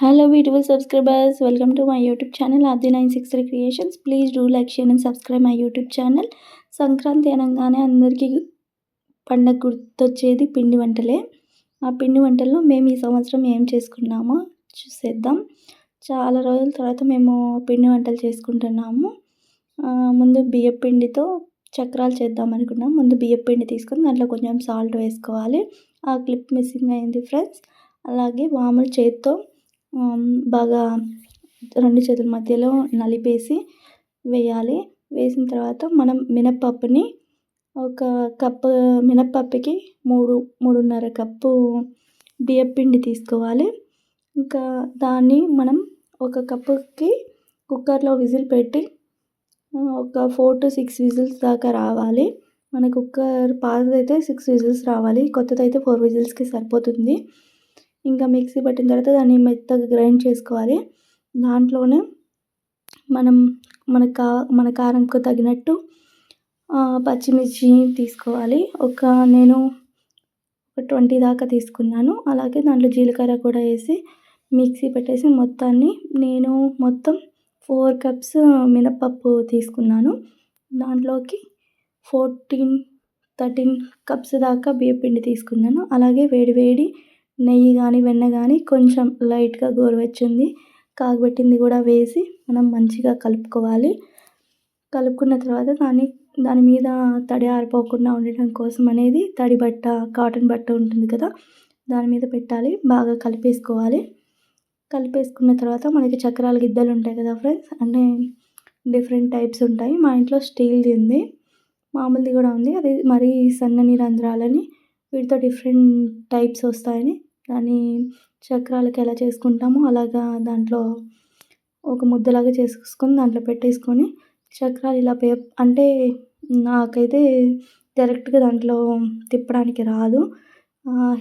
Hello beautiful subscribers welcome to my YouTube channel Aadi nine six three creations please do like share and subscribe my YouTube channel Sankranti అనగానే అందరికీ పండగ గుర్తొచ్చేది పిండి వంటలే. ఆ పిండి వంటల్లో మేము ఈ సంవత్సరం ఏం చేసుకున్నామో చూసేద్దాం. చాలా రోజుల తర్వాత మేము పిండి వంటలు చేసుకుంటున్నాము. ముందు బియ్య పిండితో చక్రాలు చేద్దాం అనుకున్నాం. ముందు బియ్య పిండి తీసుకొని దాంట్లో కొంచెం సాల్ట్ వేసుకోవాలి. ఆ క్లిప్ మిస్సింగ్ అయింది ఫ్రెండ్స్. అలాగే మామూలు చేత్తో బాగా రెండు చేతుల మధ్యలో నలిపేసి వేయాలి. వేసిన తర్వాత మనం మినప్పప్పుని ఒక కప్పు మినప్పప్పుకి మూడు మూడున్నర కప్పు బియ్యపిండి తీసుకోవాలి. ఇంకా దాన్ని మనం ఒక కప్పుకి కుక్కర్లో విజిల్ పెట్టి ఒక ఫోర్ టు సిక్స్ విజిల్స్ దాకా రావాలి. మన కుక్కర్ పాతదైతే సిక్స్ విజిల్స్ రావాలి కొత్తదైతే ఫోర్ విజిల్స్కి సరిపోతుంది. ఇంకా మిక్సీ పట్టిన తర్వాత దాన్ని మెత్తగా గ్రైండ్ చేసుకోవాలి. దాంట్లోనే మనం మన కా మన కారంకు తగినట్టు పచ్చిమిర్చి తీసుకోవాలి. ఒక నేను ఒక ట్వంటీ దాకా తీసుకున్నాను. అలాగే దాంట్లో జీలకర్ర కూడా వేసి మిక్సీ పెట్టేసి మొత్తాన్ని నేను మొత్తం ఫోర్ కప్స్ మినపప్పు తీసుకున్నాను. దాంట్లోకి ఫోర్టీన్ థర్టీన్ కప్స్ దాకా బియ్యపిండి తీసుకున్నాను. అలాగే వేడి వేడి నెయ్యి కానీ వెన్న కానీ కొంచెం లైట్గా గోరువెచ్చింది. కాగబెట్టింది కూడా వేసి మనం మంచిగా కలుపుకోవాలి. కలుపుకున్న తర్వాత దాన్ని దాని మీద తడి ఆరిపోకుండా ఉండటం కోసం అనేది తడి బట్ట కాటన్ బట్ట ఉంటుంది కదా దాని మీద పెట్టాలి. బాగా కలిపేసుకోవాలి. కలిపేసుకున్న తర్వాత మనకి చక్రాల గిద్దలు ఉంటాయి కదా ఫ్రెండ్స్ అంటే డిఫరెంట్ టైప్స్ ఉంటాయి. మా ఇంట్లో స్టీల్ది ఉంది. మామూలుది కూడా ఉంది. అది మరీ సన్నని రంధ్రాలని వీటితో డిఫరెంట్ టైప్స్ వస్తాయని దాని చక్రాలకి ఎలా చేసుకుంటామో అలాగా దాంట్లో ఒక ముద్దలాగా చేసుకొని దాంట్లో పెట్టేసుకొని చక్రాలు ఇలా పే అంటే నాకైతే డైరెక్ట్గా దాంట్లో తిప్పడానికి రాదు.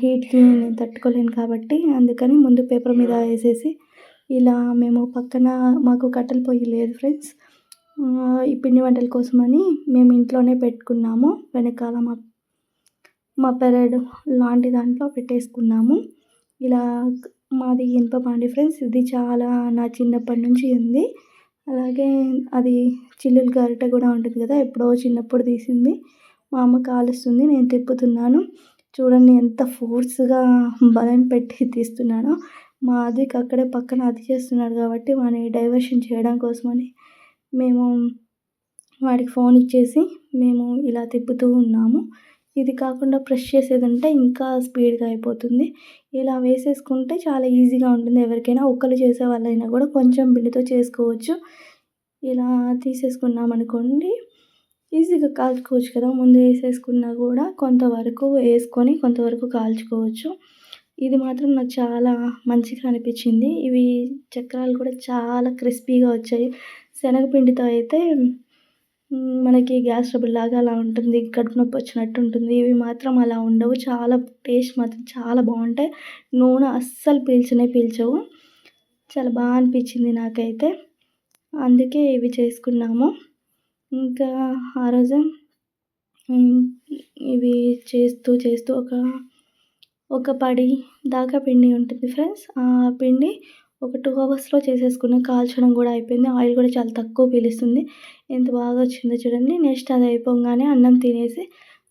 హీట్కి నేను తట్టుకోలేను కాబట్టి అందుకని ముందు పేపర్ మీద వేసేసి ఇలా మేము పక్కన మాకు కట్టెల పొయ్యి లేదు ఫ్రెండ్స్. ఈ పిండి వంటల కోసమని మేము ఇంట్లోనే పెట్టుకున్నాము. వెనకాల మా మా పెరడు లాంటి దాంట్లో పెట్టేసుకున్నాము. ఇలా మాది ఇనుప బాండి ఫ్రెండ్స్. ఇది చాలా నా చిన్నప్పటి నుంచి ఉంది. అలాగే అది చిల్లులు గరిటె కూడా ఉంటుంది కదా ఎప్పుడో చిన్నప్పుడు తీసింది. మా అమ్మ కాలుస్తుంది నేను తిప్పుతున్నాను. చూడండి ఎంత ఫోర్స్గా బలం పెట్టి తీస్తున్నానో. మా అదికి అక్కడే పక్కన అది చేస్తున్నాడు కాబట్టి వాడిని డైవర్షన్ చేయడం కోసమని మేము వాడికి ఫోన్ ఇచ్చేసి మేము ఇలా తిప్పుతూ ఉన్నాము. ఇది కాకుండా ప్రెస్ చేసేదంటే ఇంకా స్పీడ్గా అయిపోతుంది. ఇలా వేసేసుకుంటే చాలా ఈజీగా ఉంటుంది. ఎవరికైనా ఒక్కరు చేసే వాళ్ళైనా కూడా కొంచెం పిండితో చేసుకోవచ్చు. ఇలా తీసేసుకున్నాం అనుకోండి ఈజీగా కాల్చుకోవచ్చు కదా. ముందు వేసేసుకున్నా కూడా కొంతవరకు వేసుకొని కొంతవరకు కాల్చుకోవచ్చు. ఇది మాత్రం నాకు చాలా మంచిగా అనిపించింది. ఇవి చక్రాలు కూడా చాలా క్రిస్పీగా వచ్చాయి. శనగపిండితో అయితే మనకి గ్యాస్ ట్రబుల్ లాగా అలా ఉంటుంది కడుపు నొప్పి వచ్చినట్టు ఉంటుంది. ఇవి మాత్రం అలా ఉండవు. చాలా టేస్ట్ మాత్రం చాలా బాగుంటాయి. నూనె అస్సలు పీల్చనే పీల్చవు. చాలా బాగా అనిపించింది నాకైతే. అందుకే ఇవి చేసుకున్నాము. ఇంకా ఆ రోజు ఇవి చేస్తూ చేస్తూ ఒక ఒక పడి దాకా పిండి ఉంటుంది ఫ్రెండ్స్. ఆ పిండి ఒక టూ అవర్స్లో చేసేసుకున్న కాల్చడం కూడా అయిపోయింది. ఆయిల్ కూడా చాలా తక్కువ పీలుస్తుంది. ఎంత బాగా వచ్చిందో చూడండి. నెక్స్ట్ అది అయిపోగానే అన్నం తినేసి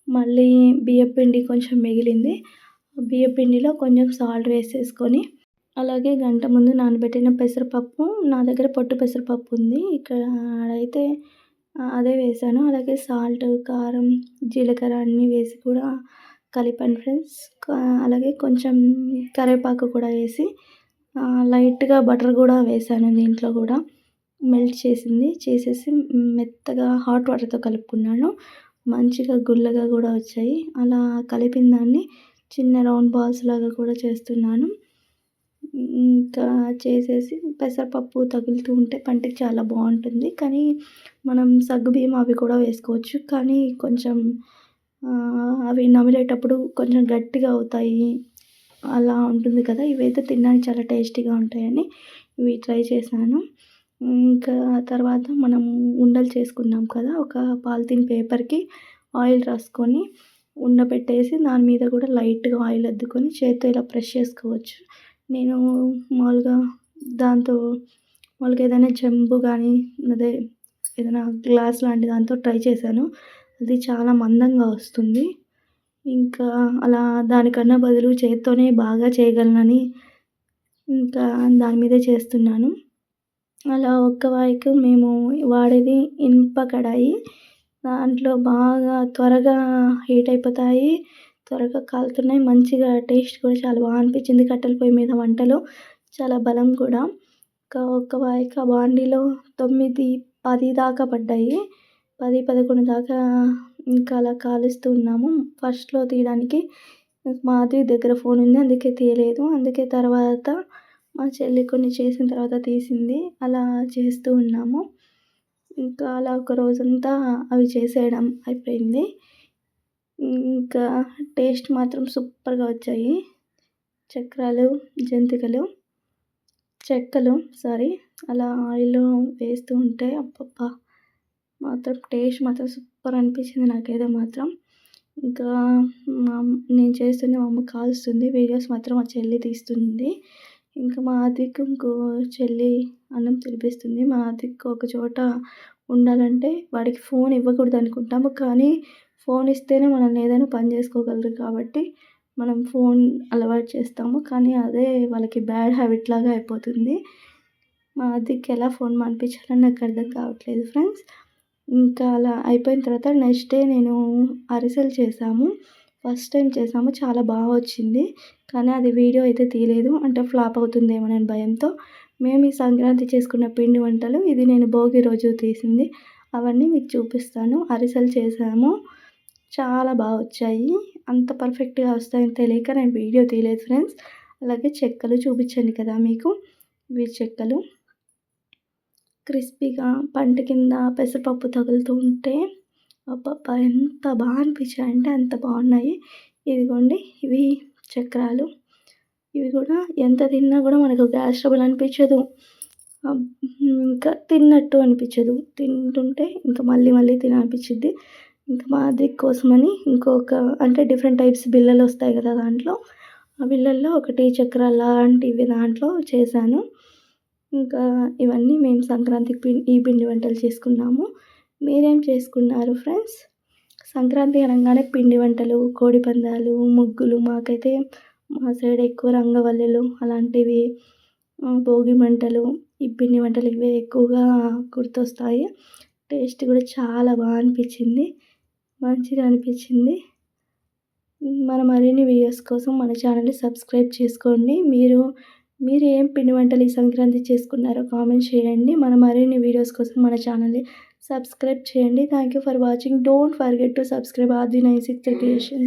మళ్ళీ బియ్యపిండి కొంచెం మిగిలింది. బియ్యపిండిలో కొంచెం సాల్ట్ వేసేసుకొని అలాగే గంట ముందు నానబెట్టిన పెసరపప్పు నా దగ్గర పొట్టు పెసరపప్పు ఉంది. ఇక్కడ అయితే అదే వేసాను. అలాగే సాల్ట్ కారం జీలకర్ర అన్నీ వేసి కూడా కలిపాను ఫ్రెండ్స్ అలాగే కొంచెం కరివేపాకు కూడా వేసి లైట్గా బటర్ కూడా వేసాను దీంట్లో కూడా. మెల్ట్ చేసింది. చేసేసి మెత్తగా హాట్ వాటర్తో కలుపుకున్నాను. మంచిగా గుల్లగా కూడా వచ్చాయి. అలా కలిపిన దాన్ని చిన్న రౌండ్ బాల్స్ లాగా కూడా చేస్తున్నాను. ఇంకా చేసేసి పెసరపప్పు తగులుతూ ఉంటే పంటకి చాలా బాగుంటుంది. కానీ మనం సగ్గుబియ్యం అవి కూడా వేసుకోవచ్చు. కానీ కొంచెం అవి నమిలేటప్పుడు కొంచెం గట్టిగా అవుతాయి. అలా ఉంటుంది కదా. ఇవైతే తినడానికి చాలా టేస్టీగా ఉంటాయని ఇవి ట్రై చేశాను. ఇంకా తర్వాత మనం ఉండలు చేసుకున్నాం కదా. ఒక పాలిథిన్ పేపర్కి ఆయిల్ రాసుకొని ఉండబెట్టేసి దాని మీద కూడా లైట్గా ఆయిల్ అద్దుకొని చేతితో ఇలా ప్రెష్ చేసుకోవచ్చు. నేను మామూలుగా దాంతో వాళ్ళకి ఏదైనా చెంబు కానీ అదే ఏదైనా గ్లాస్ లాంటి దాంతో ట్రై చేశాను. అది చాలా మందంగా వస్తుంది. ఇంకా అలా దానికన్నా బదులు చేత్తోనే బాగా చేయగలనని ఇంకా దాని మీదే చేస్తున్నాను. అలా ఒక్క వాయికు మేము వాడేది ఇనుప కడాయి. దాంట్లో బాగా త్వరగా హీట్ అయిపోతాయి త్వరగా కాలుతున్నాయి. మంచిగా టేస్ట్ కూడా చాలా బాగా అనిపించింది. కట్టెల పొయ్యి మీద వంటలు చాలా బలం కూడా. ఇంకా ఒక్క వాయిక బాండీలో తొమ్మిది పది దాకా పడ్డాయి. పది పదకొండు దాకా ఇంకా అలా కాలుస్తూ ఉన్నాము. ఫస్ట్లో తీయడానికి మాధవి దగ్గర ఫోన్ ఉంది. అందుకే తీయలేదు. అందుకే తర్వాత మా చెల్లి కొన్ని చేసిన తర్వాత తీసింది. అలా చేస్తూ ఉన్నాము. ఇంకా అలా ఒక రోజంతా అవి చేసేయడం అయిపోయింది. ఇంకా టేస్ట్ మాత్రం సూపర్గా వచ్చాయి. చక్రాలు జంతికలు చెక్కలు సారీ అలా ఆయిల్లో వేస్తూ ఉంటే అబ్బబ్బా! మాత్రం టేస్ట్ మాత్రం సూపర్ అనిపించింది నాకైతే మాత్రం. ఇంకా మా నేను చేస్తుంది మా అమ్మ కాల్స్తుంది వీడియోస్ మాత్రం మా చెల్లి తీస్తుంది. ఇంకా మా ఆదికు ఇంకో చెల్లి అన్నం తినిపిస్తుంది. మా ఆదికు ఒక చోట ఉండాలంటే వాడికి ఫోన్ ఇవ్వకూడదు అనుకుంటాము. కానీ ఫోన్ ఇస్తేనే మనం ఏదైనా పని చేసుకోగలరు కాబట్టి మనం ఫోన్ అలవాటు చేస్తాము. కానీ అదే వాళ్ళకి బ్యాడ్ హ్యాబిట్ లాగా అయిపోతుంది. మా ఆదికి ఎలా ఫోన్ మనిపించాలని నాకు అర్థం కావట్లేదు ఫ్రెండ్స్. ఇంకా అలా అయిపోయిన తర్వాత నెక్స్ట్ డే నేను అరిసెలు చేసాము. ఫస్ట్ టైం చేసాము. చాలా బాగా వచ్చింది. కానీ అది వీడియో అయితే తీయలేదు. అంటే ఫ్లాప్ అవుతుందేమోనని భయంతో. మేము ఈ సంక్రాంతి చేసుకున్న పిండి వంటలు ఇది నేను భోగి రోజు తీసింది. అవన్నీ మీకు చూపిస్తాను. అరిసెలు చేసాము. చాలా బాగా వచ్చాయి. అంత పర్ఫెక్ట్గా వస్తాయని తెలియక నేను వీడియో తీయలేదు ఫ్రెండ్స్ అలాగే చెక్కలు చూపించండి కదా మీకు. ఇవి చెక్కలు. క్రిస్పీగా పంట కింద పెసరపప్పు తగులుతూ ఉంటే అబ్బబ్బా ఎంత బాగా అనిపించాయి. అంటే అంత బాగున్నాయి. ఇదిగోండి ఇవి చక్రాలు. ఇవి కూడా ఎంత తిన్నా కూడా మనకు గ్యాస్ ట్రబుల్ అనిపించదు ఇంకా తిన్నట్టు అనిపించదు. తింటుంటే ఇంకా మళ్ళీ మళ్ళీ తిననిపించింది ఇంకా మాది కోసమని ఇంకొక అంటే డిఫరెంట్ టైప్స్ బిళ్ళలు వస్తాయి కదా దాంట్లో. ఆ బిళ్ళల్లో ఒకటి చక్రాల లాంటివి దాంట్లో చేశాను. ఇంకా ఇవన్నీ మేము సంక్రాంతికి పిండి ఈ పిండి వంటలు చేసుకున్నాము. మీరేం చేసుకున్నారు ఫ్రెండ్స్? సంక్రాంతి అనగానే పిండి వంటలు కోడి పందాలు ముగ్గులు మాకైతే మా సైడ్ ఎక్కువ రంగవల్లులు అలాంటివి భోగి మంటలు ఈ పిండి వంటలు ఇవే ఎక్కువగా గుర్తొస్తాయి. టేస్ట్ కూడా చాలా బాగా అనిపించింది. మంచిగా అనిపించింది. మన మరిన్ని వీడియోస్ కోసం మన ఛానల్ని సబ్స్క్రైబ్ చేసుకోండి. మీరు మీరు ఏం పిండి వంటలు ఈ సంక్రాంతి చేసుకున్నారో కామెంట్ చేయండి. మన మరిన్ని వీడియోస్ కోసం మన ఛానల్ని సబ్స్క్రైబ్ చేయండి. Thank you for watching don't forget to subscribe Adi nine six creation